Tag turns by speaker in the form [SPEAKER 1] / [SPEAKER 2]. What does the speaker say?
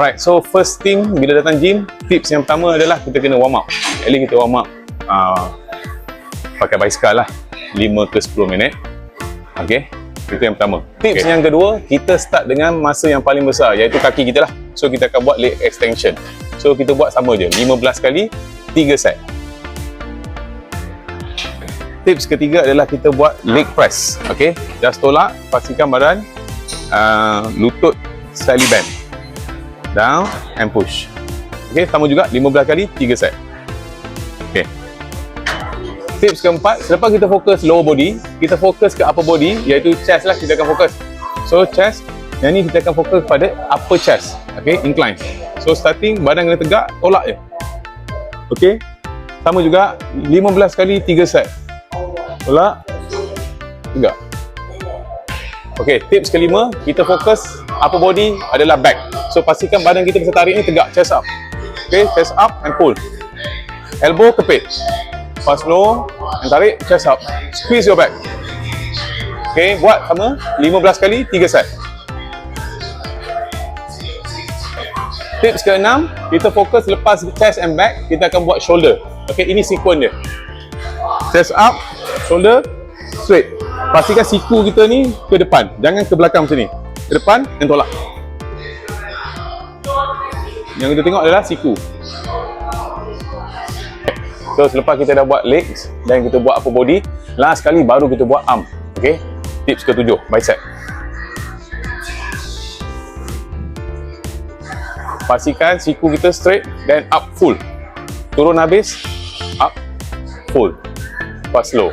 [SPEAKER 1] Alright, so first thing bila datang gym, tips yang pertama adalah kita kena warm up. At least kita warm up uh, pakai basikal lah 5 ke 10 minit. Okay, itu yang pertama. Tips
[SPEAKER 2] Okay.
[SPEAKER 1] yang kedua, kita start dengan masa yang paling besar iaitu kaki kita lah. So kita akan buat leg extension. So kita buat sama je, 15 kali 3 set. Tips ketiga adalah kita buat leg press. Okay, just tolak, pastikan badan uh, lutut slightly bend. Down and push. Okay, sama juga 15 kali 3 set. Okay. Tips keempat, selepas kita fokus lower body, kita fokus ke upper body iaitu chest lah kita akan fokus. So chest, yang ni kita akan fokus pada upper chest. Okay, incline. So starting badan kena tegak, tolak je. Okay. Sama juga 15 kali 3 set. Tolak. Tegak. Okay, tips kelima, kita fokus upper body adalah back. So pastikan badan kita bisa tarik ni tegak, chest up. Okay, chest up and pull. Elbow kepit. Pas low and tarik, chest up. Squeeze your back. Okay, buat sama 15 kali 3 set. Tips keenam, kita fokus lepas chest and back, kita akan buat shoulder. Okay, ini sequence dia. Chest up, shoulder, straight. Pastikan siku kita ni ke depan, jangan ke belakang macam ni. Ke depan dan tolak. Yang kita tengok adalah siku. So selepas kita dah buat legs dan kita buat upper body, last kali baru kita buat arm. Okay? Tips ketujuh, bicep. Pastikan siku kita straight dan up full. Turun habis, up full. Pas slow.